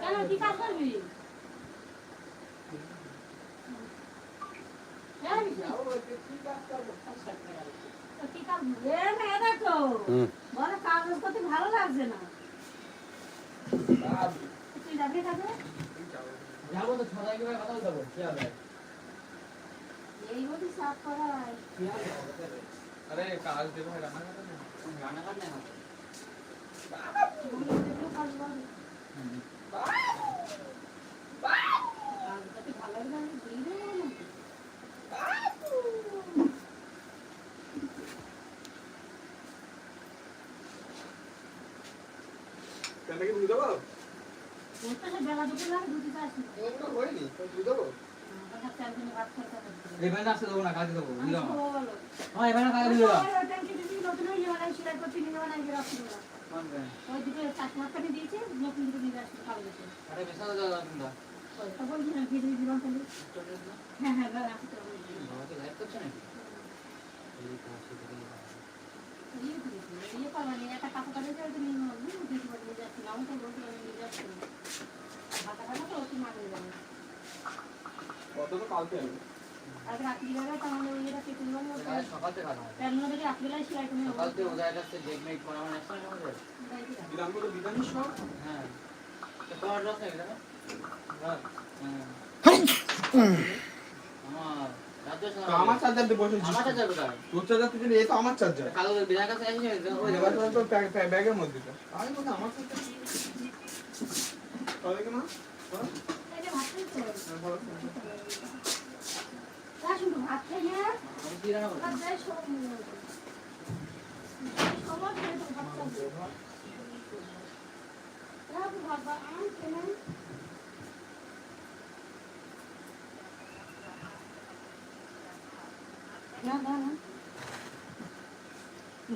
কেন কি কাজ করবি হ্যাঁ, ভালো লাগছে না তুই যাবি কাজে যাব তো ছটায় কথা বলতে হবে। কি হবে? এই সাফ করা হয়? আরে কাজ দেবো রান্না করতে না রান্না কর না? কেন কি বুঝে দেবো? বেলা দুপুর লাগে দুটি কাজ হয়নি বুঝে দেবো? এখানে আসতে দেবো না কাজে দেবো বুঝলাম? হ্যাঁ কাজে এবার রাখতে হবে। বাবা কি লাইভ করছে নাকি করেছি, নি, একটা কাপড় কাটে দিয়ে যাচ্ছি আমি তো বলছি আমি নিয়ে যাচ্ছি না। ভাতা খাব তো, ওকে মারে যাবে। কত তো কালকে হবে। আজকে রাত্রিবেলা তাহলে ওই এটা কেটে দেবো, সকাল থেকে কাজ হয় তার মধ্যে রাত্রিবেলায় সেলাই করে সকাল থেকে ওদের কাছে ডেট করা মানে আসছে আমাদের ওটাই ঠিক আছে। বিরাম করে বিধানি সব হ্যাঁ তো তোমার হ্যাঁ হ্যাঁ। আমার আমার চার্জার দিয়ে বসে আমার চার্জার কোথায়? তোর চার্জার তুই এ তো আমার চার্জার। কালো বিনা কাছে ওই তো ব্যাগের মধ্যে আমি আমার চার্জার। তাহলে এই কি রান্না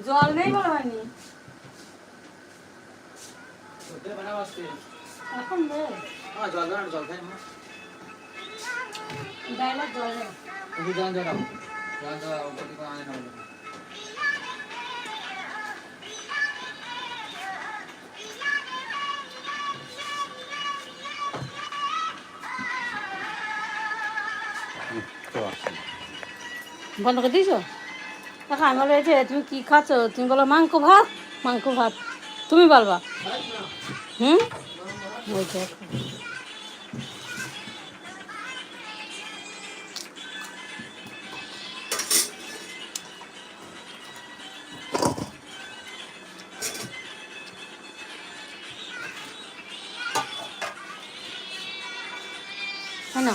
জল নেই বলে হয়নি। এখন হ্যাঁ জল জল খাই। জল জল আনে না বলে। বন্ধ করে দিয়েছ? দেখা আমি বলেছে তুমি কি খাচ্ছ? তুমি বলো মাংস ভাত মাংস ভাত। তুমি বলবা। হুম? ওই দেখো। হ্যাঁ না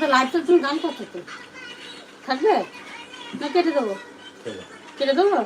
কেন লাইভ তো তুমি গান করছ তো। থাকবে? না কেটে দেবো। কেটে দেবো?